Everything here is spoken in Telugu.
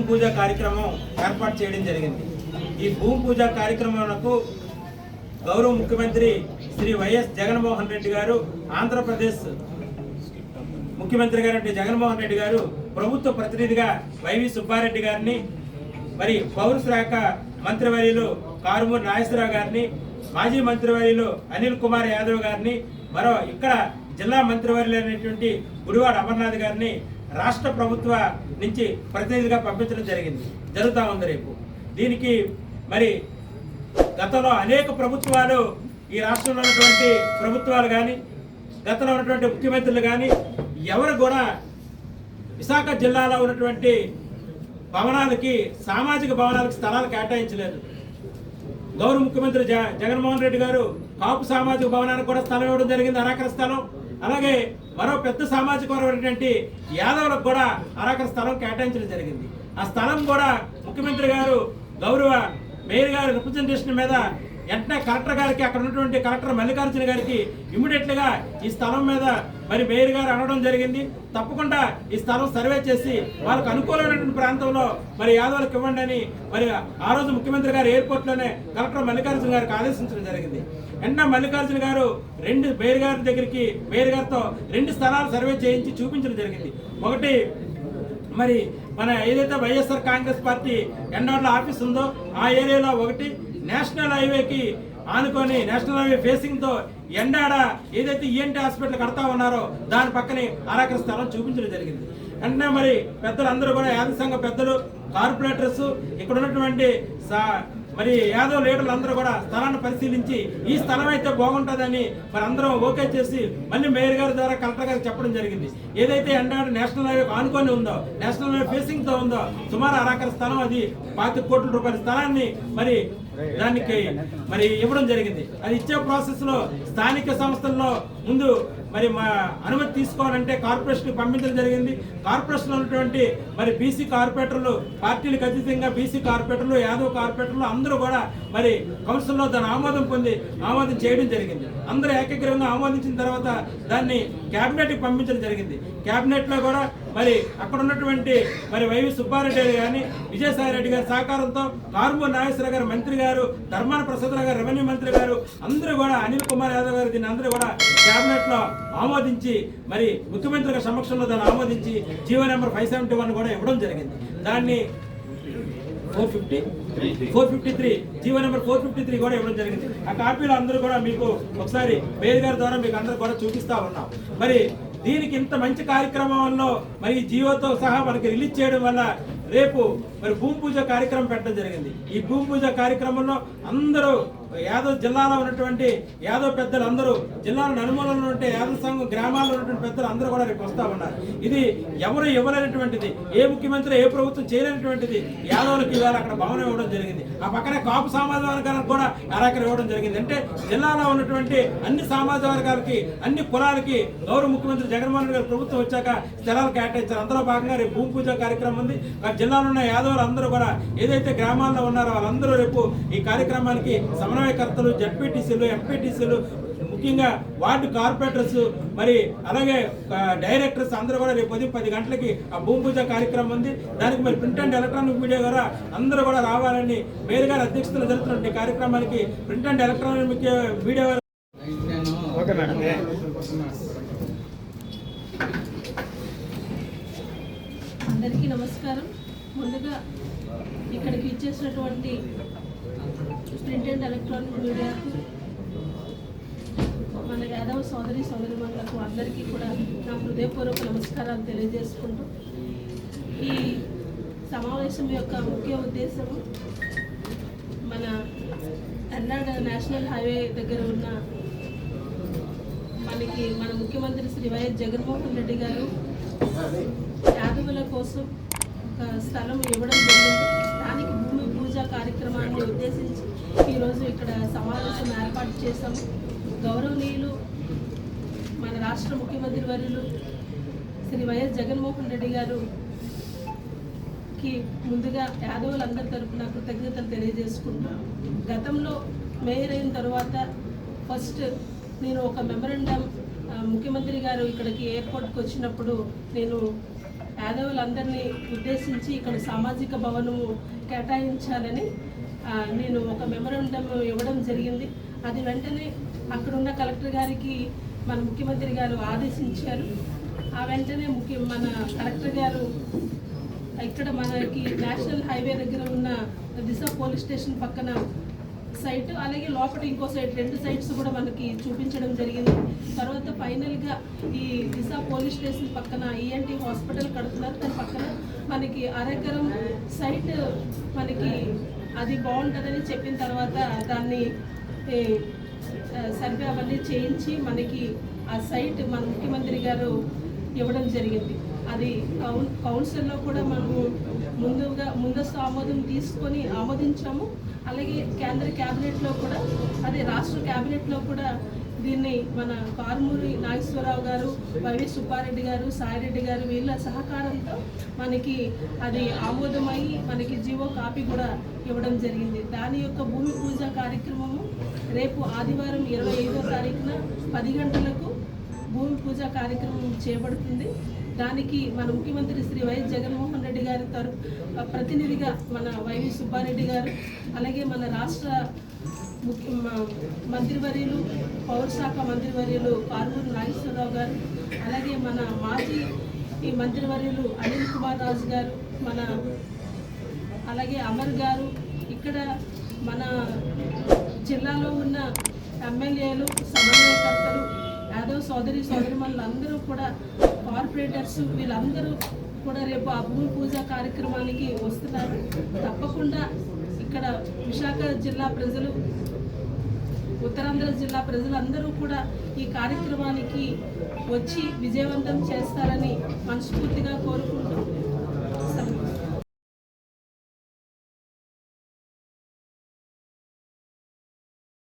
భూమి పూజ కార్యక్రమం ఏర్పాటు చేయడం జరిగింది. ఈ భూమి పూజ కార్యక్రమాలకు గౌరవ ముఖ్యమంత్రి శ్రీ వైఎస్ జగన్మోహన్ రెడ్డి గారు ఆంధ్రప్రదేశ్ ముఖ్యమంత్రి గారు జగన్మోహన్ రెడ్డి గారు ప్రభుత్వ ప్రతినిధిగా వైవి సుబ్బారెడ్డి గారిని మరి పౌర శాఖ మంత్రివర్యులు కారుమూరి నాగేశ్వరరావు గారిని మాజీ మంత్రివర్యులు అనిల్ కుమార్ యాదవ్ గారిని మరో ఇక్కడ జిల్లా మంత్రివర్యులు అయినటువంటి గుడివాడ అమర్నాథ్ గారిని రాష్ట్ర ప్రభుత్వ నుంచి ప్రతినిధిగా పంపించడం జరిగింది. జరుగుతూ ఉంది రేపు. దీనికి మరి గతంలో అనేక ప్రభుత్వాలు ఈ రాష్ట్రంలో ఉన్నటువంటి ప్రభుత్వాలు కానీ గతంలో ఉన్నటువంటి ముఖ్యమంత్రులు కానీ ఎవరు కూడా విశాఖ జిల్లాలో ఉన్నటువంటి భవనాలకి సామాజిక భవనాలకు స్థలాలు కేటాయించలేదు. గౌరవ ముఖ్యమంత్రి జ జగన్మోహన్ రెడ్డి గారు కాపు సామాజిక భవనానికి కూడా స్థలం ఇవ్వడం జరిగింది అరాకర స్థలం. అలాగే మరో పెద్ద సామాజిక ఏంటంటే యాదవులకు కూడా అరాకర స్థలం కేటాయించడం జరిగింది. ఆ స్థలం కూడా ముఖ్యమంత్రి గారు గౌరవ మేయర్ గారి రిప్రజెంటేషన్ మీద వెంటనే కలెక్టర్ గారికి అక్కడ ఉన్నటువంటి కలెక్టర్ మల్లికార్జున గారికి ఇమ్మీడియట్లుగా ఈ స్థలం మీద మరి మేయర్ గారు అనడం జరిగింది. తప్పకుండా ఈ స్థలం సర్వే చేసి వాళ్ళకు అనుకూలమైనటువంటి ప్రాంతంలో మరి యాదవులకు ఇవ్వండి అని మరి ఆ రోజు ముఖ్యమంత్రి గారు ఎయిర్పోర్ట్లోనే కలెక్టర్ మల్లికార్జున గారికి ఆదేశించడం జరిగింది. వెంటనే మల్లికార్జున గారు రెండు మేయర్ గారి దగ్గరికి మేయర్ గారితో రెండు స్థలాలు సర్వే చేయించి చూపించడం జరిగింది. ఒకటి మరి మన ఏదైతే వైఎస్ఆర్ కాంగ్రెస్ పార్టీ ఎన్నోళ్ళ ఆఫీస్ ఉందో ఆ ఏరియాలో ఒకటి నేషనల్ హైవేకి ఆనుకొని నేషనల్ హైవే ఫేసింగ్తో ఎండాడ ఏదైతే ఈఎన్టీ హాస్పిటల్ కడతా ఉన్నారో దాని పక్కనే అరాకర స్థలం చూపించడం జరిగింది. వెంటనే మరి పెద్దలు అందరూ కూడా యాదవ సంఘ పెద్దలు కార్పొరేటర్స్ ఇక్కడ ఉన్నటువంటి సా- మరి యాదవ్ లీడర్లు అందరూ కూడా స్థలాన్ని పరిశీలించి ఈ స్థలం అయితే బాగుంటుందని మరి అందరం ఓకే చేసి మళ్ళీ మేయర్ గారి ద్వారా కలెక్టర్ గారికి చెప్పడం జరిగింది. ఏదైతే ఎండాడు నేషనల్ హైవే ఆనుకొని ఉందో నేషనల్ హైవే ఫేసింగ్తో ఉందో సుమారు అరాకర స్థలం అది పాతి కోట్ల రూపాయల స్థలాన్ని మరి దానికి మరి ఇవ్వడం జరిగింది. అది ఇచ్చే ప్రాసెస్లో స్థానిక సంస్థల్లో ముందు మరి మా అనుమతి తీసుకోవాలంటే కార్పొరేషన్ పంపించడం జరిగింది. కార్పొరేషన్ ఉన్నటువంటి మరి బీసీ కార్పొరేటర్లు పార్టీలకు అతీతంగా బీసీ కార్పొరేటర్లు యాదవ్ కార్పొరేటర్లు అందరూ కూడా మరి కౌన్సిల్లో దాని ఆమోదం పొంది ఆమోదం చేయడం జరిగింది. అందరూ ఏకగ్రీవంగా ఆమోదించిన తర్వాత దాన్ని కేబినెట్కి పంపించడం జరిగింది. కేబినెట్లో కూడా మరి అక్కడ ఉన్నటువంటి మరి వైవి సుబ్బారెడ్డి గాని విజయసాయి రెడ్డి గారి సహకారంతో కారుమూరి నాగేశ్వర గారు మంత్రి గారు ధర్మాన ప్రసాదరావు గారు రెవెన్యూ మంత్రి గారు అందరూ కూడా అనిల్ కుమార్ యాదవ్ గారు దీన్ని అందరూ కూడా కేబినెట్లో ఆమోదించి మరి ముఖ్యమంత్రి గారి సమక్షంలో దాన్ని ఆమోదించి GO number five seventy one కూడా ఇవ్వడం జరిగింది. దాన్ని four fifty four fifty three GO number four fifty three కూడా ఇవ్వడం జరిగింది. ఆ కాపీలు అందరూ కూడా మీకు ఒకసారి మేయర్ గారి ద్వారా మీకు అందరూ కూడా చూపిస్తా ఉన్నాం. మరి దీనికి ఇంత మంచి కార్యక్రమంలో మరి జియోతో సహా మనకి రిలీజ్ చేయడం వల్ల రేపు మరి భూమి పూజ కార్యక్రమం పెట్టడం జరిగింది. ఈ భూమి పూజ కార్యక్రమంలో అందరూ యాదవ్ జిల్లాలో ఉన్నటువంటి యాదవ్ పెద్దలు అందరూ జిల్లాలో నలుమూలలో ఉంటే యాదవ్ సంఘం గ్రామాల్లో ఉన్నటువంటి పెద్దలు అందరూ కూడా రేపు వస్తా ఉన్నారు. ఇది ఎవరు ఇవ్వలేనటువంటిది ఏ ముఖ్యమంత్రి ఏ ప్రభుత్వం చేయలేనటువంటిది యాదవులకు ఇవాళ అక్కడ భవనం ఇవ్వడం జరిగింది. ఆ పక్కనే కాపు సామాజిక వర్గాలకు కూడా అరాకర ఇవ్వడం జరిగింది. అంటే జిల్లాలో ఉన్నటువంటి అన్ని సామాజిక వర్గాలకి అన్ని కులాలకి గౌరవ ముఖ్యమంత్రి జగన్మోహన్ రెడ్డి గారి ప్రభుత్వం వచ్చాక స్థలాలు కేటాయించారు. అందులో భాగంగా రేపు భూమి పూజ కార్యక్రమం ఉంది. జిల్లాలో ఉన్న యాదవులు అందరూ కూడా ఏదైతే గ్రామాల్లో ఉన్నారో వాళ్ళందరూ రేపు ఈ కార్యక్రమానికి సమన్వయకర్తలు జడ్పీటీసీలు ఎంపీటీసీలు ముఖ్యంగా వార్డు కార్పొరేటర్స్ మరి అలాగే డైరెక్టర్స్ అందరూ కూడా రేపు ఉదయం పది గంటలకి ఆ భూమి పూజ కార్యక్రమం ఉంది. దానికి మరి ప్రింట్ అండ్ ఎలక్ట్రానిక్ మీడియా ద్వారా అందరూ కూడా రావాలని మేయర్ గారి అధ్యక్షతన జరుగుతున్న ఈ కార్యక్రమానికి ప్రింట్ అండ్ ఎలక్ట్రానిక్ మీడియా వారు ఓకే మేడం. అందరికీ నమస్కారం. ముందుగా ఇక్కడికి ఇచ్చేసినటువంటి ప్రింట్ అండ్ ఎలక్ట్రానిక్ మీడియాకు మన యాదవ సోదరి సోదరిమణులకు అందరికీ కూడా నా హృదయపూర్వక నమస్కారాలు తెలియజేసుకుంటూ ఈ సమావేశం యొక్క ముఖ్య ఉద్దేశము మన కర్ణాటక నేషనల్ హైవే దగ్గర ఉన్న మనకి మన ముఖ్యమంత్రి శ్రీ వైఎస్ జగన్మోహన్ రెడ్డి గారు యాదవుల కోసం ఒక స్థలం ఇవ్వడం జరిగింది. దానికి పూజ కార్యక్రమాన్ని ఉద్దేశించి ఈరోజు ఇక్కడ సమావేశం ఏర్పాటు చేశాము గౌరవనీయులు మన రాష్ట్ర ముఖ్యమంత్రి వర్యులు శ్రీ వైఎస్ జగన్మోహన్ రెడ్డి గారు కి ముందుగా యాదవులందరి తరపున కృతజ్ఞతలు తెలియజేసుకుంటున్నాను గతంలో మేయర్ అయిన తర్వాత ఫస్ట్ నేను ఒక మెమరండం ముఖ్యమంత్రి గారు ఇక్కడికి ఎయిర్పోర్ట్కి వచ్చినప్పుడు నేను యాదవులందరినీ ఉద్దేశించి ఇక్కడ సామాజిక భవనము కేటాయించాలని నేను ఒక మెమరాండం ఇవ్వడం జరిగింది. అది వెంటనే అక్కడున్న కలెక్టర్ గారికి మన ముఖ్యమంత్రి గారు ఆదేశించారు. ఆ వెంటనే ముఖ్య మన కలెక్టర్ గారు ఇక్కడ మనకి నేషనల్ హైవే దగ్గర ఉన్న దిశ పోలీస్ స్టేషన్ పక్కన సైట్ అలాగే లోపల ఇంకో సైట్ రెండు సైట్స్ కూడా మనకి చూపించడం జరిగింది. తర్వాత ఫైనల్గా ఈ దిశ పోలీస్ స్టేషన్ పక్కన ఈఎన్టీ హాస్పిటల్ కడుతున్నారు. దాని పక్కన మనకి అరకరం సైట్ మనకి అది బాగుంటుందని చెప్పిన తర్వాత దాన్ని సర్వే అవన్నీ చేయించి మనకి ఆ సైట్ మన ముఖ్యమంత్రి గారు ఇవ్వడం జరిగింది. అది కౌన్ కౌన్సిల్లో కూడా మనము ముందస్తు ఆమోదం తీసుకొని ఆమోదించాము. అలాగే కేంద్ర క్యాబినెట్లో కూడా అదే రాష్ట్ర క్యాబినెట్లో కూడా దీన్ని మన కారుమూరి నాగేశ్వరరావు గారు వైవి సుబ్బారెడ్డి గారు సాయిరెడ్డి గారు వీళ్ళ సహకారంతో మనకి అది ఆమోదమై మనకి జీవో కాపీ కూడా ఇవ్వడం జరిగింది. దాని యొక్క భూమి పూజ కార్యక్రమము రేపు ఆదివారం ఇరవై ఐదో తారీఖున పది గంటలకు భూమి పూజ కార్యక్రమం చేపడుతుంది. దానికి మన ముఖ్యమంత్రి శ్రీ వైఎస్ జగన్మోహన్ రెడ్డి గారి తరపు ప్రతినిధిగా మన వైవి సుబ్బారెడ్డి గారు అలాగే మన రాష్ట్ర ముఖ్య మంత్రివర్యులు పౌర శాఖ మంత్రివర్యులు కారుమూరు నాగేశ్వరరావు గారు అలాగే మన మాజీ ఈ మంత్రివర్యులు అనిల్ కుమార్ రాజు గారు మన అలాగే అమర్ గారు ఇక్కడ మన జిల్లాలో ఉన్న ఎమ్మెల్యేలు సమన్వయకర్తలు యాదవ్ సోదరి సోదరి అందరూ కూడా కార్పొరేటర్స్ వీళ్ళందరూ కూడా రేపు ఆ భూమి పూజ కార్యక్రమానికి వస్తున్నారు. తప్పకుండా ఇక్కడ విశాఖ జిల్లా ప్రజలు ఉత్తరాంధ్ర జిల్లా ప్రజలందరూ కూడా ఈ కార్యక్రమానికి వచ్చి విజయవంతం చేస్తారని మనస్ఫూర్తిగా కోరుకుంటూ